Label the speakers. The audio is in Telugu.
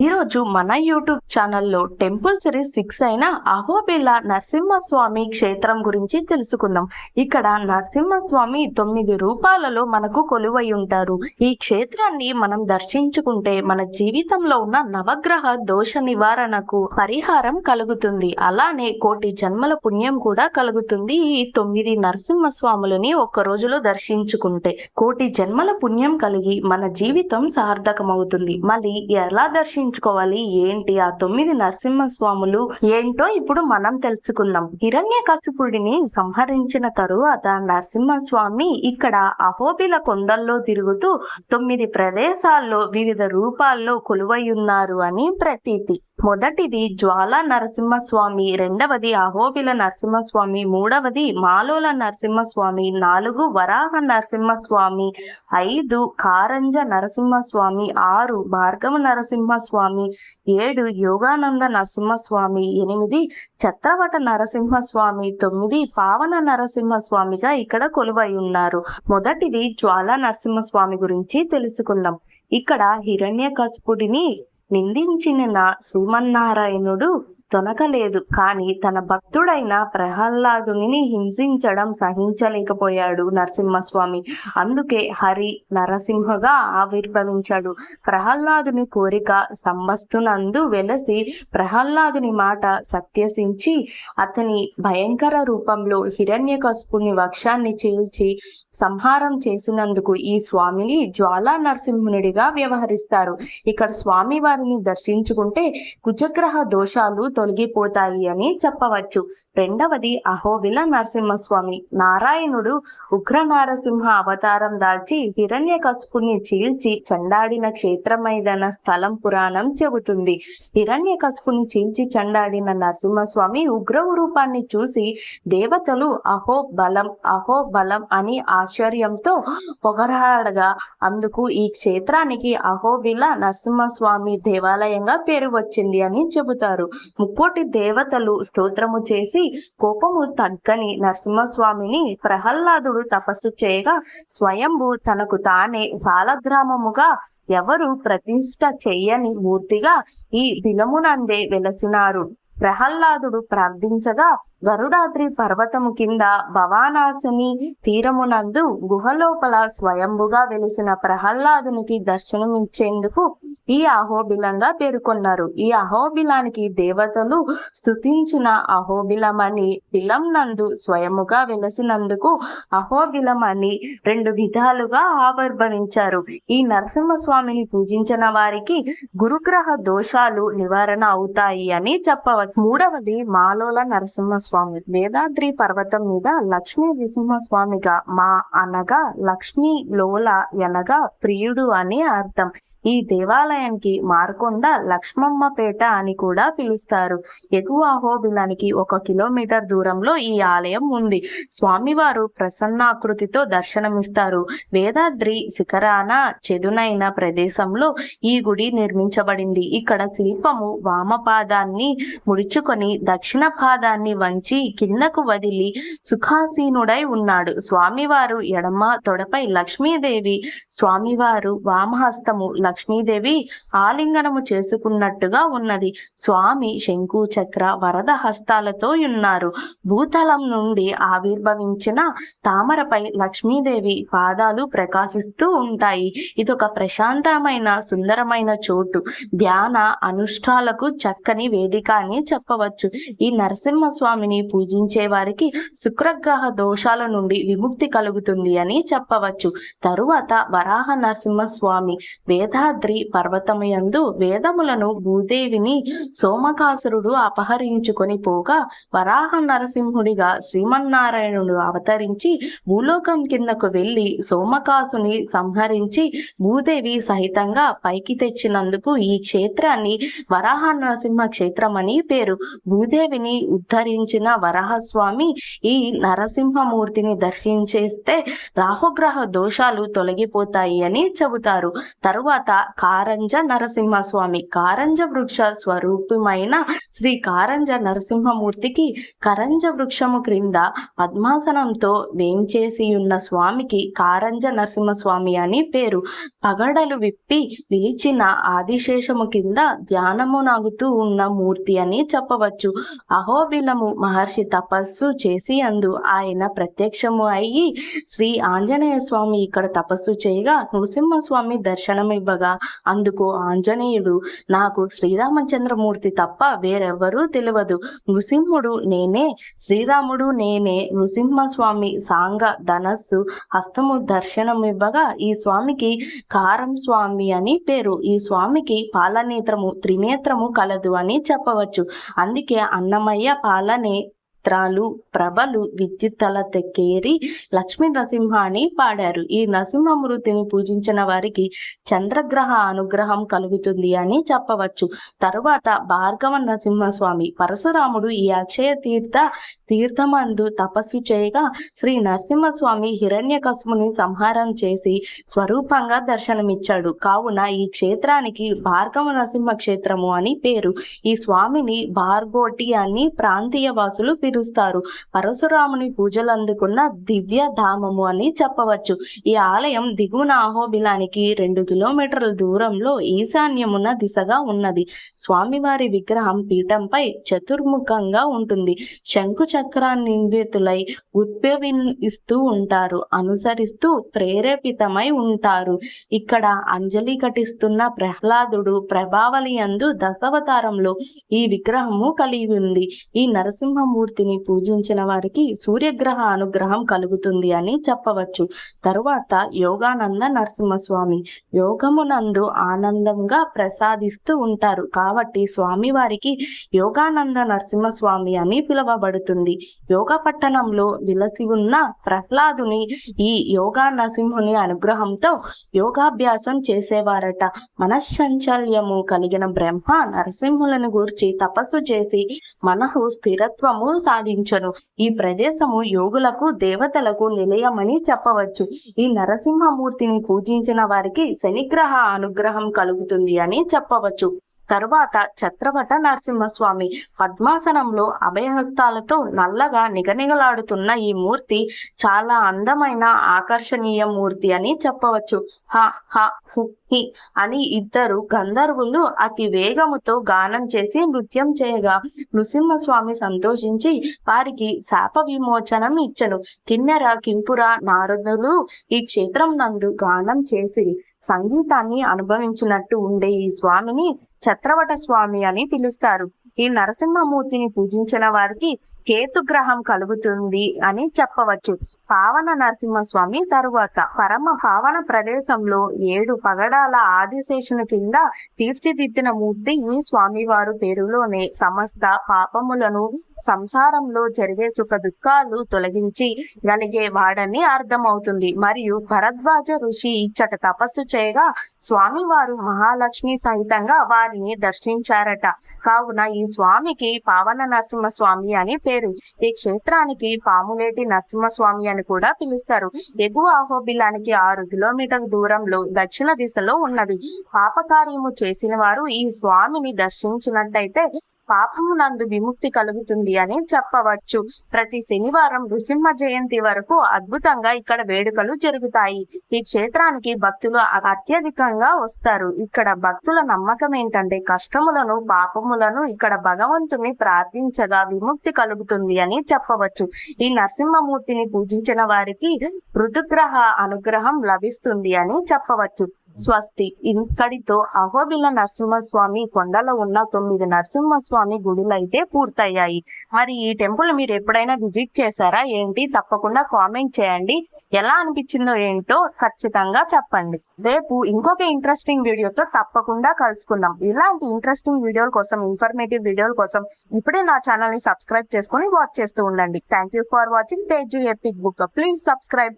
Speaker 1: ఈరోజు మన యూట్యూబ్ ఛానల్లో టెంపుల్ సిరీస్ సిక్స్ అయిన అహోబిల నరసింహస్వామి క్షేత్రం గురించి తెలుసుకుందాం. ఇక్కడ నరసింహస్వామి తొమ్మిది రూపాలలో మనకు కొలువై ఉంటారు. ఈ క్షేత్రాన్ని మనం దర్శించుకుంటే మన జీవితంలో ఉన్న నవగ్రహ దోష నివారణకు పరిహారం కలుగుతుంది. అలానే కోటి జన్మల పుణ్యం కూడా కలుగుతుంది ఈ తొమ్మిది నరసింహస్వాములని ఒక్క రోజులో దర్శించుకుంటే. కోటి జన్మల పుణ్యం కలిగి మన జీవితం సార్థకమవుతుంది. మళ్ళీ ఎలా దర్శించుకోవాలి ఏంటి? ఆ తొమ్మిది నరసింహస్వాములు ఏంటో ఇప్పుడు మనం తెలుసుకుందాం. హిరణ్య కసిపుడిని సంహరించిన తరువాత నరసింహస్వామి ఇక్కడ అహోబిల కొండల్లో తిరుగుతూ తొమ్మిది ప్రదేశాల్లో వివిధ రూపాల్లో కొలువై ఉన్నారు అని ప్రతీతి. మొదటిది జ్వాల నరసింహస్వామి రెండవది అహోబిల నరసింహస్వామి మూడవది మాలోల నరసింహస్వామి నాలుగు వరాహ నరసింహస్వామి ఐదు కారంజ నరసింహస్వామి ఆరు భార్గవ నరసింహస్వామి ఏడు యోగానంద నరసింహస్వామి ఎనిమిది చత్రవట నరసింహస్వామి తొమ్మిది పావన నరసింహస్వామిగా ఇక్కడ కొలువై ఉన్నారు. మొదటిది జ్వాల నరసింహస్వామి గురించి తెలుసుకుందాం. ఇక్కడ హిరణ్యకశిపుడిని నిందించిన శ్రీమన్నారాయణుడు తొనకలేదు. కానీ తన భక్తుడైన ప్రహ్లాదుని హింసించడం సహించలేకపోయాడు నరసింహస్వామి. అందుకే హరి నరసింహగా ఆవిర్భవించాడు. ప్రహ్లాదుని కోరిక సంబస్తునందు వెలసి ప్రహ్లాదుని మాట సత్యసించి అతని భయంకర రూపంలో హిరణ్యకశిపుని వక్షాన్ని చీల్చి సంహారం చేసినందుకు ఈ స్వామిని జ్వాలా నరసింహునిడిగా వ్యవహరిస్తారు. ఇక్కడ స్వామి వారిని దర్శించుకుంటే కుజగ్రహ దోషాలు తొలగిపోతాయి అని చెప్పవచ్చు. రెండవది అహోబిల నరసింహస్వామి. నారాయణుడు ఉగ్ర నారసింహ అవతారం దాల్చి హిరణ్య కసుపుని చీల్చి చండాడిన క్షేత్రమైదన స్థలం పురాణం చెబుతుంది. హిరణ్య కసుపుని చీల్చి చండాడిన నరసింహస్వామి ఉగ్ర రూపాన్ని చూసి దేవతలు అహో బలం అహో బలం అని ఆశ్చర్యంతో పొగరాడగా అందుకు ఈ క్షేత్రానికి అహోబిల నరసింహస్వామి దేవాలయంగా పేరు వచ్చింది అని చెబుతారు. ముక్కోటి దేవతలు స్తోత్రము చేసి కోపము తగ్గని నరసింహస్వామిని ప్రహ్లాదుడు తపస్సు చేయగా స్వయంభు తనకు తానే సాలగ్రామముగా ఎవరు ప్రతిష్ట చెయ్యని మూర్తిగా ఈ బిలమునందే వెలసినారు. ప్రహ్లాదుడు ప్రార్థించగా గరుడాద్రి పర్వతము కింద భవానాసుని తీరమునందు గుహలోపల స్వయంభుగా వెలిసిన ప్రహ్లాదునికి దర్శనమిచ్చేందుకు ఈ అహోబిలంగా పేర్కొన్నారు. ఈ అహోబిలానికి దేవతలు స్తుతించిన అహోబిలమని బిలం నందు స్వయముగా వెలసినందుకు అహోబిలమని రెండు విధాలుగా ఆవిర్భవించారు. ఈ నరసింహస్వామిని పూజించిన వారికి గురుగ్రహ దోషాలు నివారణ అవుతాయి అని చెప్పవచ్చు మూడవది మాలోల నరసింహ స్వామి వేదాద్రి పర్వతం మీద లక్ష్మీ నృసింహస్వామిగా మా అనగా లక్ష్మీ లోల అనగా ప్రియుడు అని అర్థం. ఈ దేవాలయానికి మార్కొండ లక్ష్మమ్మపేట అని కూడా పిలుస్తారు. ఎగువ అహోబిలానికి ఒక కిలోమీటర్ దూరంలో ఈ ఆలయం ఉంది. స్వామివారు ప్రసన్నాకృతితో దర్శనమిస్తారు. వేదాద్రి శిఖరాన చెదునైన ప్రదేశంలో ఈ గుడి నిర్మించబడింది. ఇక్కడ శిల్పము వామపాదాన్ని ముడుచుకొని దక్షిణ పాదాన్ని వంచి కిందకు వదిలి సుఖాసీనుడై ఉన్నాడు. స్వామివారు ఎడమ తొడపై లక్ష్మీదేవి స్వామివారు వామహస్తము లక్ష్మీదేవి ఆలింగనము చేసుకున్నట్టుగా ఉన్నది. స్వామి శంకు చక్ర వరద హస్తాలతో ఉన్నారు. భూతలం నుండి ఆవిర్భవించిన తామరపై లక్ష్మీదేవి పాదాలు ప్రకాశిస్తూ ఉంటాయి. ఇదొక ప్రశాంతమైన సుందరమైన చోటు. ధ్యాన అనుష్ఠాలకు చక్కని వేదిక అని చెప్పవచ్చు. ఈ స్వామిని పూజించే వారికి శుక్రగ్రహ దోషాల నుండి విముక్తి కలుగుతుంది అని చెప్పవచ్చు. తరువాత వరాహ నరసింహస్వామి వేదాద్రి పర్వతమయందు వేదములను భూదేవిని సోమకాసురుడు అపహరించుకొని పోగా వరాహ నరసింహుడిగా శ్రీమన్నారాయణుడు అవతరించి భూలోకం కిందకు వెళ్ళి సోమకాసుని సంహరించి భూదేవి సహితంగా పైకి తెచ్చినందుకు ఈ క్షేత్రాన్ని వరాహ నరసింహ క్షేత్రం అని పేరు. భూదేవిని ఉద్ధరించి వచ్చిన వరాహస్వామి ఈ నరసింహమూర్తిని దర్శించేస్తే రాహుగ్రహ దోషాలు తొలగిపోతాయి అని చెబుతారు. తరువాత కారంజ నరసింహస్వామి. కారంజ వృక్ష స్వరూపమైన శ్రీ కారంజ నరసింహమూర్తికి కరంజ వృక్షము క్రింద పద్మాసనంతో వేంచేసి ఉన్న స్వామికి కారంజ నరసింహస్వామి అని పేరు. పగడలు విప్పి నిలిచిన ఆదిశేషము కింద ధ్యానము నాగుతూ ఉన్న మూర్తి అని చెప్పవచ్చు. అహోబిలము మహర్షి తపస్సు చేసి అందు ఆయన ప్రత్యక్షము అయ్యి శ్రీ ఆంజనేయ స్వామి ఇక్కడ తపస్సు చేయగా నృసింహస్వామి దర్శనమివ్వగా. అందుకు ఆంజనేయుడు నాకు శ్రీరామచంద్రమూర్తి తప్ప వేరెవ్వరూ తెలియదు నృసింహుడు నేనే శ్రీరాముడు నేనే నృసింహస్వామి సాంగ ధనస్సు హస్తము దర్శనమివ్వగా ఈ స్వామికి కారం స్వామి అని పేరు. ఈ స్వామికి పాలనేత్రము త్రినేత్రము కలదు అని చెప్పవచ్చు. అందుకే అన్నమయ్య పాలనే నేత్రాలు ప్రభలు విద్యుత్తల తెక్కేరి లక్ష్మీ నరసింహ అని పాడారు. ఈ నరసింహమూర్తిని పూజించిన వారికి చంద్రగ్రహ అనుగ్రహం కలుగుతుంది అని చెప్పవచ్చు. తరువాత భార్గవ నరసింహస్వామి పరశురాముడు ఈ అక్షయ తీర్థ తీర్థమందు తపస్సు చేయగా శ్రీ నరసింహస్వామి హిరణ్యకశముని సంహారం చేసి స్వరూపంగా దర్శనమిచ్చాడు. కావున ఈ క్షేత్రానికి భార్గవ నరసింహ క్షేత్రము అని పేరు. ఈ స్వామిని భార్గోటి అని ప్రాంతీయ వాసులు పిలుస్తారు పరశురాముని పూజలు అందుకున్న దివ్య ధామము అని చెప్పవచ్చు. ఈ ఆలయం దిగువన అహోబిలానికి రెండు కిలోమీటర్ల దూరంలో ఈశాన్యమున దిశగా ఉన్నది. స్వామివారి విగ్రహం పీఠంపై చతుర్ముఖంగా ఉంటుంది. శంకు నిందితులై ఉద్భవిస్తూ ఉంటారు. అనుసరిస్తూ ప్రేరేపితమై ఉంటారు. ఇక్కడ అంజలి ఘటిస్తున్న ప్రహ్లాదుడు ప్రభావలి అందు దశావతారంలో ఈ విగ్రహము కలిగి ఉంది. ఈ నరసింహమూర్తిని పూజించిన వారికి సూర్యగ్రహ అనుగ్రహం కలుగుతుంది అని చెప్పవచ్చు. తరువాత యోగానంద నరసింహస్వామి యోగమునందు ఆనందంగా ప్రసాదిస్తూ ఉంటారు. కాబట్టి స్వామి వారికి యోగానంద నరసింహస్వామి అని పిలువబడుతుంది. యోగ పట్టణంలో విలసి ఉన్న ప్రహ్లాదుని ఈ యోగా నరసింహుని అనుగ్రహంతో యోగాభ్యాసం చేసేవారట. మనశ్చంచల్యము కలిగిన బ్రహ్మ నరసింహులను గూర్చి తపస్సు చేసి మనహు స్థిరత్వము సాధించను. ఈ ప్రదేశము యోగులకు దేవతలకు నిలయమని చెప్పవచ్చు. ఈ నరసింహమూర్తిని పూజించిన వారికి శనిగ్రహ అనుగ్రహం కలుగుతుంది అని చెప్పవచ్చు. తరువాత ఛత్రవట నరసింహస్వామి పద్మాసనంలో అభయహస్తాలతో నల్లగా నిగనిగలాడుతున్న ఈ మూర్తి చాలా అందమైన ఆకర్షణీయ మూర్తి అని చెప్పవచ్చు. హ హ హు హి అని ఇద్దరు గంధర్వులు అతి వేగముతో గానం చేసి నృత్యం చేయగా నృసింహస్వామి సంతోషించి వారికి శాప విమోచనం ఇచ్చను. కిన్నెర కింపుర నారదులు ఈ క్షేత్రం నందు గానం చేసి సంగీతాన్ని అనుభవించినట్టు ఉండే ఈ స్వామిని చత్రవట స్వామి అని పిలుస్తారు. ఈ నరసింహమూర్తిని పూజించిన వారికి కేతుగ్రహం కలుగుతుంది అని చెప్పవచ్చు. పావన నరసింహస్వామి తరువాత పరమ పావన ప్రదేశంలో ఏడు పగడాల ఆదిశేషుని కింద తీర్చిదిద్దిన మూర్తి ఈ స్వామివారు పేరులోనే సమస్త పాపములను సంసారంలో జరిగే సుఖ దుఃఖాలు తొలగించి గలిగే వాడని అర్థమవుతుంది. మరియు భరద్వాజ ఋషి ఇచ్చట తపస్సు చేయగా స్వామివారు మహాలక్ష్మి సహితంగా వారిని దర్శించారట. కావున ఈ స్వామికి పావన నరసింహ స్వామి అని పేరు. ఈ క్షేత్రానికి పాములేటి నరసింహస్వామి అని కూడా పిలుస్తారు. ఎగువ అహోబిలానికి ఆరు కిలోమీటర్ దూరంలో దక్షిణ దిశలో ఉన్నది. పాపకార్యము చేసిన వారు ఈ స్వామిని దర్శించినట్టయితే పాపము నందు విముక్తి కలుగుతుంది అని చెప్పవచ్చు. ప్రతి శనివారం నృసింహ జయంతి వరకు అద్భుతంగా ఇక్కడ వేడుకలు జరుగుతాయి. ఈ క్షేత్రానికి భక్తులు అత్యధికంగా వస్తారు. ఇక్కడ భక్తుల నమ్మకం ఏంటంటే కష్టములను పాపములను ఇక్కడ భగవంతుని ప్రార్థించగా విముక్తి కలుగుతుంది అని చెప్పవచ్చు. ఈ నరసింహమూర్తిని పూజించిన వారికి ఋతుగ్రహ అనుగ్రహం లభిస్తుంది అని చెప్పవచ్చు. స్వస్తి. ఇక్కడితో అహోబిల నరసింహస్వామి కొండలో ఉన్న తొమ్మిది నరసింహస్వామి గుడులు అయితే పూర్తయ్యాయి. మరి ఈ టెంపుల్ మీరు ఎప్పుడైనా విజిట్ చేశారా? ఏంటి? తప్పకుండా కామెంట్ చేయండి. ఎలా అనిపించిందో ఏంటో ఖచ్చితంగా చెప్పండి. రేపు ఇంకొక ఇంట్రెస్టింగ్ వీడియోతో తప్పకుండా కలుసుకుందాం. ఇలాంటి ఇంట్రెస్టింగ్ వీడియోల కోసం ఇన్ఫర్మేటివ్ వీడియోల కోసం ఇప్పుడే నా ఛానల్ని సబ్స్క్రైబ్ చేసుకొని వాచ్ చేస్తూ ఉండండి. Thank you for watching Teju epic book please subscribe